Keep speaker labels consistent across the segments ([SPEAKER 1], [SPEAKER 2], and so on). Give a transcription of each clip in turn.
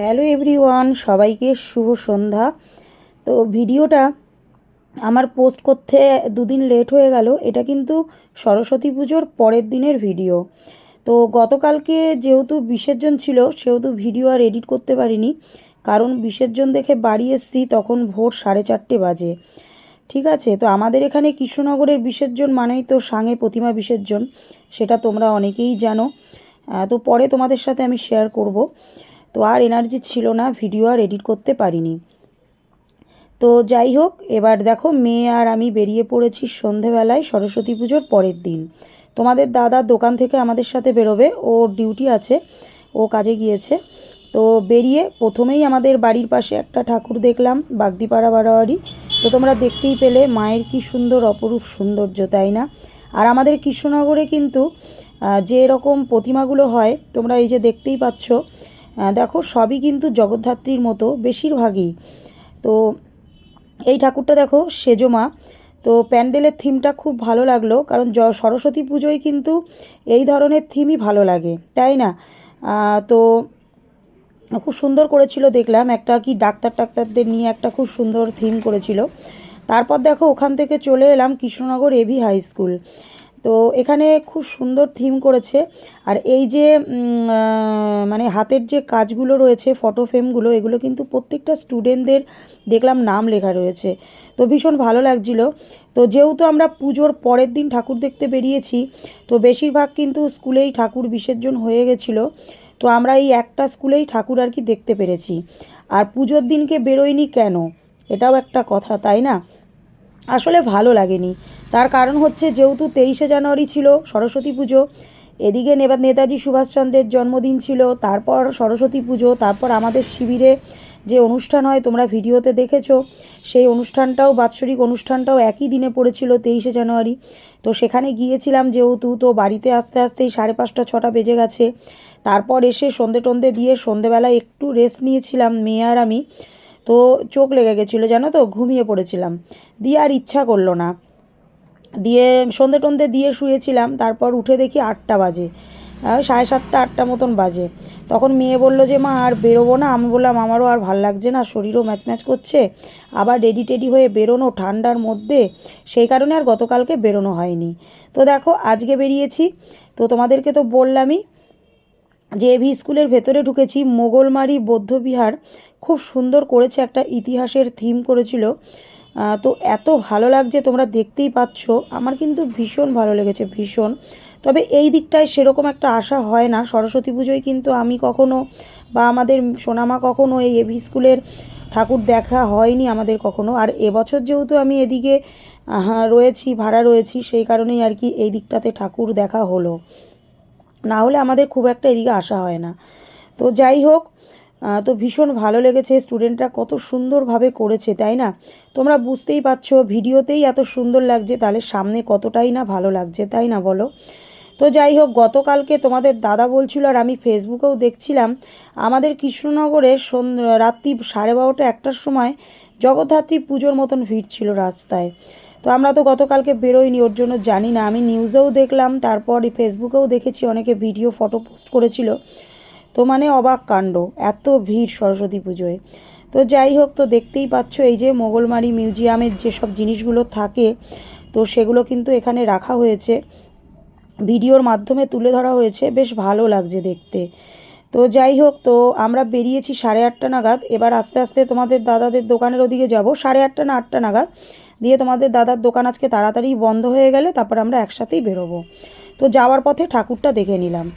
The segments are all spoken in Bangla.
[SPEAKER 1] হ্যালো এভরিওয়ান, সবাইকে শুভ সন্ধ্যা। তো ভিডিওটা আমার পোস্ট করতে দুদিন লেট হয়ে গেল, এটা কিন্তু সরস্বতী পুজোর পরের দিনের ভিডিও। তো গতকালকে যেহেতু বিসর্জন ছিল, সেহেতু ভিডিও আর এডিট করতে পারিনি, কারণ বিসর্জন দেখে বাড়ি এসছি, তখন ভোর সাড়ে চারটে বাজে। ঠিক আছে, তো আমাদের এখানে কৃষ্ণনগরের বিসর্জন মানেই তো সাঙে প্রতিমা বিসর্জন, সেটা তোমরা অনেকেই জানো। তো পরে তোমাদের সাথে আমি শেয়ার করব। তো আর এনার্জি ছিল না ভিডিও আর এডিট করতে পারিনি। তো যাই হোক, এবার দেখো মেয়ে আর আমি বেরিয়ে পড়েছি সন্ধেবেলায় সরস্বতী পুজোর পরের দিন। তোমাদের দাদা দোকান থেকে আমাদের সাথে বেরোবে, ওর ডিউটি আছে, ও কাজে গিয়েছে। তো বেরিয়ে প্রথমেই আমাদের বাড়ির পাশে একটা ঠাকুর দেখলাম, বাগদিপাড়া বাড়াবাড়ি তো তোমরা দেখতেই পেলে, মায়ের কি সুন্দর, অপরূপ সৌন্দর্য, তাই না? আর আমাদের কৃষ্ণনগরে কিন্তু যে এরকম প্রতিমাগুলো হয়, তোমরা এই যে দেখতেই পাচ্ছ দেখো সবই কিন্তু জগদ্ধাত্রীর মতো বেশিরভাগই। তো এই ঠাকুরটা দেখো সেজমা তো প্যান্ডেলের থিমটা খুব ভালো লাগল, কারণ জ, সরস্বতী পুজোয় কিন্তু এই ধরনের থিমই ভালো লাগে, তাই না? তো খুব সুন্দর করেছিল দেখলাম, একটা কি ডাক্তার টাক্তারদের নিয়ে একটা খুব সুন্দর থিম করেছিল। তারপর দেখো ওখান থেকে চলে এলাম কৃষ্ণনগর এভি হাই স্কুল। তো এখানে খুব সুন্দর থিম করেছে। আর এই যে মানে হাতের যে কাজগুলো রয়েছে ফটো ফ্রেমগুলো এগুলো কিন্তু প্রত্যেকটা স্টুডেন্টদের দেখলাম নাম লেখা রয়েছে। তো ভীষণ ভালো লাগছিল। তো যেহেতু আমরা পুজোর পরের দিন ঠাকুর দেখতে বেরিয়েছি, তো বেশিরভাগ কিন্তু স্কুলেই ঠাকুর বিসর্জন হয়ে গেছিল। তো আমরা এই একটা স্কুলেই ঠাকুর আর কি দেখতে পেরেছি। আর পুজোর দিনকে বেরোয়নি কেন? এটাও একটা কথা, তাই না? আসলে ভালো লাগেনি। তার কারণ হচ্ছে যেহেতু তেইশে জানুয়ারি ছিল সরস্বতী পুজো, এদিকে নেবা- নেতাজি সুভাষচন্দ্রের জন্মদিন ছিল, তারপর সরস্বতী পুজো, তারপর আমাদের শিবিরে যে অনুষ্ঠান হয় তোমরা ভিডিওতে দেখেছ, সেই অনুষ্ঠানটাও, বাৎসরিক অনুষ্ঠানটাও একই দিনে পড়েছিল তেইশে জানুয়ারি। তো সেখানে গিয়েছিলাম যেহেতু, তো বাড়িতে আসতে আসতেই সাড়ে পাঁচটা, ছটা বেজে গেছে। তারপর এসে সন্ধে টন্ধে দিয়ে সন্ধেবেলায় একটু রেস্ট নিয়েছিলাম, মেয়ে আর আমি। তো চোখ লেগে গেছিল, জানো তো, ঘুমিয়ে পড়েছিলাম। দিয়ে আর ইচ্ছা করল না। দিয়ে সন্ধে টন্ধে দিয়ে শুয়েছিলাম, তারপর উঠে দেখি আটটা বাজে সাড়ে সাতটা, আটটা মতন বাজে। তখন মেয়ে বলল যে, মা, আর বেরোবো না। আমি বললাম, আমারও আর ভালো লাগছে না, শরীরও ম্যাচ ম্যাচ করছে, আবার রেডি টেডি হয়ে বেরোনো ঠান্ডার মধ্যে, সেই কারণে আর গতকালকে বেরোনো হয়নি। তো দেখো, আজকে বেরিয়েছি। তো তোমাদেরকে তো বললামই যে এভি স্কুলের ভেতরে ঢুকেছি। মোগলমারি, বৌদ্ধবিহার খুব সুন্দর করেছে, একটা ইতিহাসের থিম করেছিল। তো এত ভালো লাগছে, তোমরা দেখতেই পাচ্ছ। আমার কিন্তু ভীষণ ভালো লেগেছে, ভীষণ। তবে এই দিকটায় সেরকম একটা আশা হয় না। সরস্বতী পুজোয় কিন্তু আমি কখনো বা আমাদের সোনামা কখনো এই এভি স্কুলের ঠাকুর দেখা হয়নি আমাদের কখনো। আর এবছর যেহেতু আমি এদিকে রয়েছি, ভাড়া রয়েছি, সেই কারণেই আর কি এই দিকটাতে ঠাকুর দেখা হলো। না হলে আমাদের খুব একটা এদিকে আসা হয় না। তো যাই হোক তো ভীষণ ভালো লেগেছে স্টুডেন্টরা কত সুন্দরভাবে করেছে, তাই না? তোমরা বুঝতেই পারছ, ভিডিওতেই এত সুন্দর লাগছে, তাহলে সামনে কতটাই না ভালো লাগছে, তাই না বলো? তো যাই হোক, গতকালকে তোমাদের দাদা বলছিল আর আমি ফেসবুকেও দেখছিলাম, আমাদের কৃষ্ণনগরে রাত্রি সাড়ে বারোটা একটার সময় জগদ্ধাত্রী পুজোর মতন ভিড় ছিল রাস্তায়। তো আমরা তো গতকালকে বেরোইনি, ওর জন্য জানি না, আমি নিউজেও দেখলাম, তারপর ফেসবুকেও দেখেছি, অনেকে ভিডিও ফটো পোস্ট করেছিল। তো মানে অবাক কাণ্ড, এত ভিড় সরস্বতী পুজোয়। তো যাই হোক, তো দেখতেই পাচ্ছ এই যে মোগলমারি মিউজিয়ামের যেসব জিনিসগুলো থাকে, তো সেগুলো কিন্তু এখানে রাখা হয়েছে। ভিডিওর মাধ্যমে তুলে ধরা হয়েছে, বেশ ভালো লাগছে দেখতে। তো যাই হোক, তো আমরা বেরিয়েছি সাড়ে আটটা নাগাদ। এবার আস্তে আস্তে তোমাদের দাদাদের দোকানের ওদিকে যাব। সাড়ে আটটা না আটটা নাগাদ দিয়ে তোমাদের দাদার দোকান আজকে তাড়াতাড়ি বন্ধ হয়ে গেলে তারপর আমরা একসাথেই বেরোবো। তো যাওয়ার পথে ঠাকুরটা দেখে নিলাম।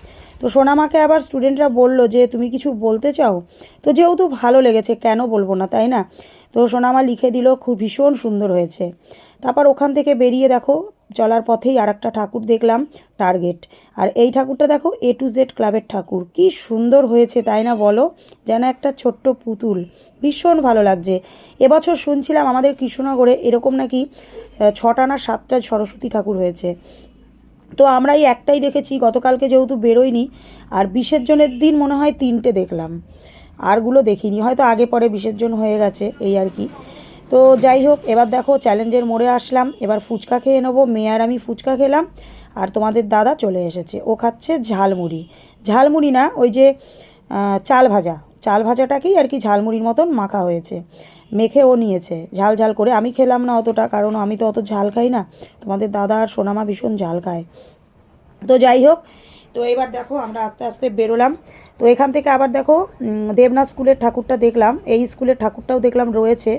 [SPEAKER 1] তো সোনামাকে আবার স্টুডেন্টরা বলল যে, তুমি কিছু বলতে চাও? তো যেহেতু ভালো লেগেছে, কেন বলব না, তাই না? তো সোনামা লিখে দিল, খুব ভীষণ সুন্দর হয়েছে। তারপর ওখান থেকে বেরিয়ে দেখো, চলার পথেই আর একটা ঠাকুর দেখলাম টার্গেট আর এই ঠাকুরটা দেখো এ টু জেড ক্লাবের ঠাকুর। কি সুন্দর হয়েছে, তাই না বলো? যেন একটা ছোট্ট পুতুল। ভীষণ ভালো লাগছে। এবছর শুনছিলাম আমাদের কৃষ্ণনগরে এরকম নাকি ছটা না সাতটা সরস্বতী ঠাকুর হয়েছে। তো আমরা এই একটাই দেখেছি, গতকালকে যেহেতু বেরোয়নি, আর বিসর্জনের দিন মনে হয় তিনটে দেখলাম। আরগুলো দেখিনি, হয়তো আগে পরে বিসর্জন হয়ে গেছে, এই আর কি। তো যাই হোক, এবার দেখো চ্যালেঞ্জের মোড়ে আসলাম, এবার ফুচকা খেয়ে নেব। মেয়ে আর আমি ফুচকা খেলাম, আর তোমাদের দাদা চলে এসেছে। ও খাচ্ছে ঝালমুড়ি। ঝালমুড়ি না, ওই যে চাল ভাজা। চাল ভাজাটাকেই আর কি ঝালমুড়ির মতন মাখা হয়েছে। মেখে ও নিয়েছে। ঝাল ঝাল করে। আমি খেলাম না অতটা, কারণ আমি তো অত ঝাল খাই না। তোমাদের দাদা আর সোনামা ভীষণ ঝাল খায়। তো যাই হোক, তো এবার দেখো আমরা আস্তে আস্তে বেরোলাম। তো এখান থেকে আবার দেখো দেবনাথ স্কুলের ঠাকুরটা দেখলাম। এই স্কুলের ঠাকুরটাও দেখলাম রয়েছে।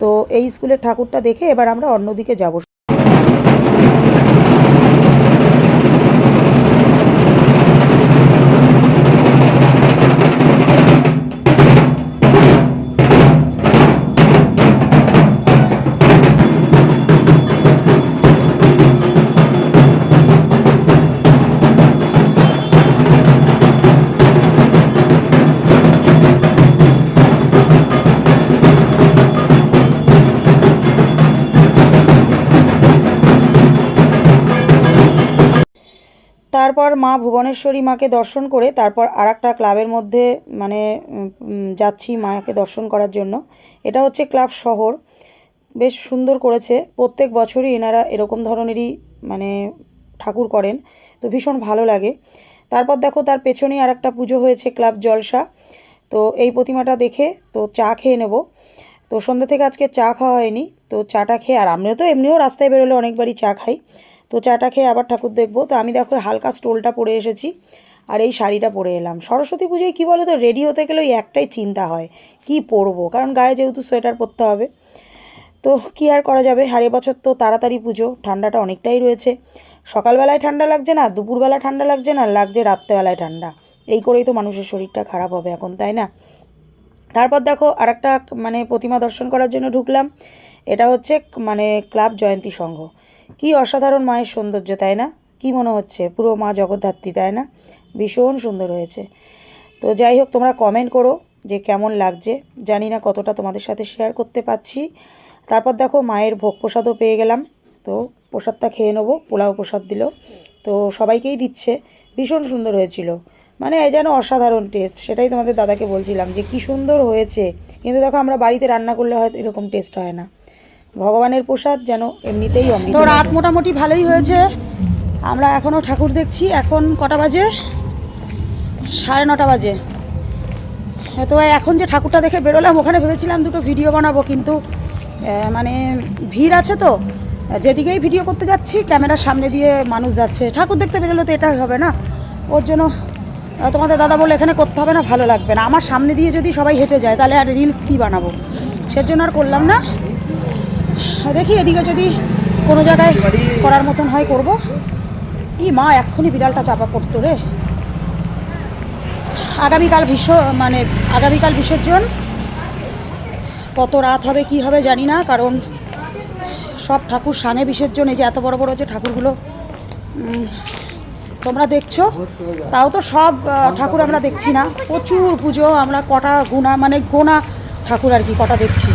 [SPEAKER 1] তো এই স্কুলের ঠাকুরটা দেখে এবার আমরা অন্যদিকে যাব। তারপর মা ভুবনেশ্বরী মাকে দর্শন করে তারপর আর একটা ক্লাবের মধ্যে মানে যাচ্ছি মাকে দর্শন করার জন্য। এটা হচ্ছে ক্লাব শহর। বেশ সুন্দর করেছে। প্রত্যেক বছরই এনারা এরকম ধরনেরই মানে ঠাকুর করেন। তো ভীষণ ভালো লাগে। তারপর দেখো, তার পেছনেই আর একটা পুজো হয়েছে ক্লাব জলসা। তো এই প্রতিমাটা দেখে, তো চা খেয়ে নেব। তো সন্ধ্যে থেকে আজকে চা খাওয়া হয়নি। তো চাটা খেয়ে, আর আমিও তো এমনিও রাস্তায় বেরোলে অনেকবারই চা খাই। তো চাটা খেয়ে আবার ঠাকুর দেখব। তো আমি দেখো হালকা স্টোলটা পরে এসেছি আর এই শাড়িটা পরে এলাম। সরস্বতী পুজোয় কী বলো তো রেডি হতে গেলে ওই একটাই চিন্তা হয়, কি পরবো? কারণ গায়ে যেহেতু সোয়েটার পরতে হবে। তো কী আর করা যাবে? আর বছর তো তাড়াতাড়ি পুজো, ঠান্ডাটা অনেকটাই রয়েছে। সকালবেলায় ঠান্ডা লাগছে না, দুপুরবেলা ঠান্ডা লাগছে না, লাগছে রাত্রেবেলায় ঠান্ডা। এই করেই তো মানুষের শরীরটা খারাপ হবে এখন, তাই না? তারপর দেখো আরেকটা মানে প্রতিমা দর্শন করার জন্য ঢুকলাম। এটা হচ্ছে মানে ক্লাব জয়ন্তী সংঘ। কি অসাধারণ মায়ের সৌন্দর্য, তাই না? কি মনে হচ্ছে? পুরো মা জগদ্ধাত্রী, তাই না? ভীষণ সুন্দর হয়েছে। তো যাই হোক, তোমরা কমেন্ট করো যে কেমন লাগছে। জানি না কতটা তোমাদের সাথে শেয়ার করতে পারছি। তারপর দেখো, মায়ের ভোগ প্রসাদও পেয়ে গেলাম। তো প্রসাদটা খেয়ে নেব, পোলাও প্রসাদ দিল। তো সবাইকেই দিচ্ছে। ভীষণ সুন্দর হয়েছিল। মানে যেন অসাধারণ টেস্ট সেটাই তোমাদের দাদাকে বলছিলাম যে কি সুন্দর হয়েছে। কিন্তু দেখো, আমরা বাড়িতে রান্না করলে হয়তো এরকম টেস্ট হয় না। ভগবানের প্রসাদ যেন এমনিতেই অমৃত তো রাত মোটামুটি ভালোই হয়েছে। আমরা এখনও ঠাকুর দেখছি, এখন কটা বাজে? সাড়ে নটা বাজে। তো এখন যে ঠাকুরটা দেখে বেরোলাম, ওখানে ভেবেছিলাম দুটো ভিডিও বানাবো, কিন্তু মানে ভিড় আছে তো। যেদিকেই ভিডিও করতে যাচ্ছি, ক্যামেরার সামনে দিয়ে মানুষ যাচ্ছে। ঠাকুর দেখতে বেরোলে তো এটাই হবে না। ওর জন্য তোমাদের দাদা বলে এখানে করতে হবে না, ভালো লাগবে না। আমার সামনে দিয়ে যদি সবাই হেঁটে যায়, তাহলে আর রিলস কী বানাবো? সেজন্য আর করলাম না। দেখি এদিকে যদি কোনো জায়গায় করার মতন হয় করব। ই মা, এক্ষুনি বিড়ালটা চাপা পড়তো রে। আগামীকাল বিশ্ব মানে আগামীকাল বিসর্জন কত রাত হবে, কি হবে জানি না, কারণ সব ঠাকুর সানে বিসর্জন এই যে এত বড় বড় যে ঠাকুরগুলো তোমরা দেখছ? তাও তো সব ঠাকুর আমরা দেখছি না। প্রচুর পুজো, আমরা কটা গুণা মানে গোনা ঠাকুর আর কি, কটা দেখছি।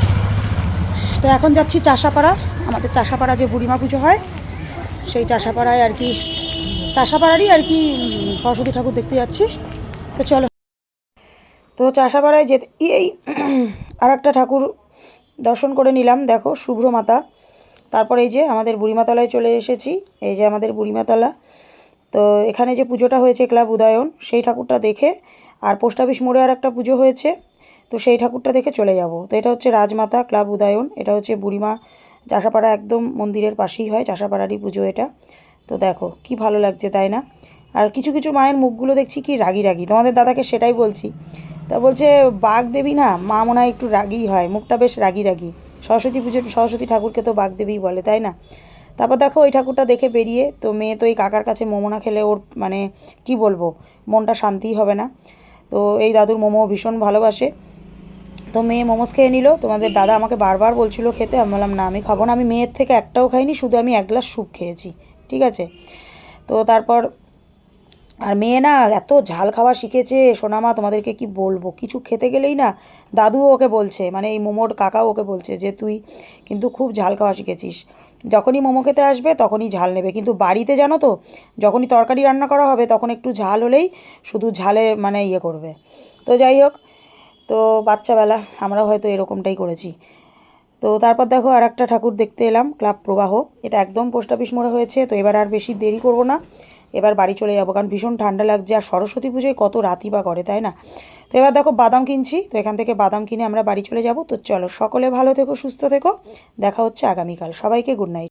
[SPEAKER 1] তো এখন যাচ্ছি চাষাপাড়া। আমাদের চাষাপাড়া যে বুড়িমা পুজো হয়, সেই চাষাপাড়ায় আর কি চাষাপাড়ারই আর কি সরস্বতী ঠাকুর দেখতে যাচ্ছি। তো চলো। তো চাষাপাড়ায় যেতে এই আর একটা ঠাকুর দর্শন করে নিলাম, দেখো শুভ্র মাতা তারপর এই যে আমাদের বুড়িমাতলায় চলে এসেছি, এই যে আমাদের বুড়িমাতলা। তো এখানে যে পুজোটা হয়েছে ক্লাব উদয়ন, সেই ঠাকুরটা দেখে আর পোস্ট অফিস মোড়ে আর একটা পুজো হয়েছে। তো সেই ঠাকুরটা দেখে চলে যাব। তো এটা হচ্ছে রাজমাতা ক্লাব উদয়ন। এটা হচ্ছে বুড়িমা চাষাপাড়া একদম মন্দিরের পাশেই হয়, চাষাপাড়ারই পুজো এটা। তো দেখো, কি ভালো লাগছে, তাই না? আর কিছু কিছু মায়ের মুখগুলো দেখছি কি রাগি রাগি। তোমাদের দাদাকে সেটাই বলছি। তা বলছে বাঘ দেবী না, মা মনে হয় একটু রাগিই হয়, মুখটা বেশ রাগি রাগি। সরস্বতী পুজো সরস্বতী ঠাকুরকে তো বাঘ দেবীই বলে, তাই না? তারপর দেখো, ওই ঠাকুরটা দেখে বেরিয়ে তো মেয়ে তো এই কাকার কাছে মোমো না খেলে ওর মানে কি বলব, মনটা শান্তিই হবে না। তো এই দাদুর মোমো ভীষণ ভালোবাসে। তো মেয়ে মোমোস খেয়ে নিল। তোমাদের দাদা আমাকে বারবার বলছিল খেতে। আমি বললাম, না, আমি খাব না। আমি মেয়ের থেকে একটাও খাইনি, শুধু আমি এক গ্লাস স্যুপ খেয়েছি। ঠিক আছে? তো তারপর, আর মেয়ে না এত ঝাল খাওয়া শিখেছে। সোনামা, তোমাদেরকে কি বলব? কিছু খেতে গেলেই না দাদুও ওকে বলছে মানে এই মোমোর কাকাও ওকে বলছে যে, তুই কিন্তু খুব ঝাল খাওয়া শিখেছিস। যখনই মোমো খেতে আসবে, তখনই ঝাল নেবে। কিন্তু বাড়িতে জানো তো, যখনই তরকারি রান্না করা হবে, তখন একটু ঝাল হলেই শুধু ঝালে মানে ইয়ে করবে। তো যাই হোক তো বাচ্চাবেলা আমরাও হয়তো এরকমটাই করেছি। তো তারপর দেখো আর একটা ঠাকুর দেখতে এলাম, ক্লাব প্রবাহ। এটা একদম পোস্ট অফিস মোড়ে হয়েছে, তো এবার আর বেশি দেরি করব না। এবার বাড়ি চলে যাব, কারণ ভীষণ ঠান্ডা লাগছে, আর সরস্বতী পুজোয় কত রাতি বা করে, তাই না? তো এবার দেখো বাদাম কিনছি, তো এখান থেকে বাদাম কিনে আমরা বাড়ি চলে যাব। তো চলো সকলে ভালো থেকো, সুস্থ থেকো। দেখা হচ্ছে আগামীকাল। সবাইকে গুড নাইট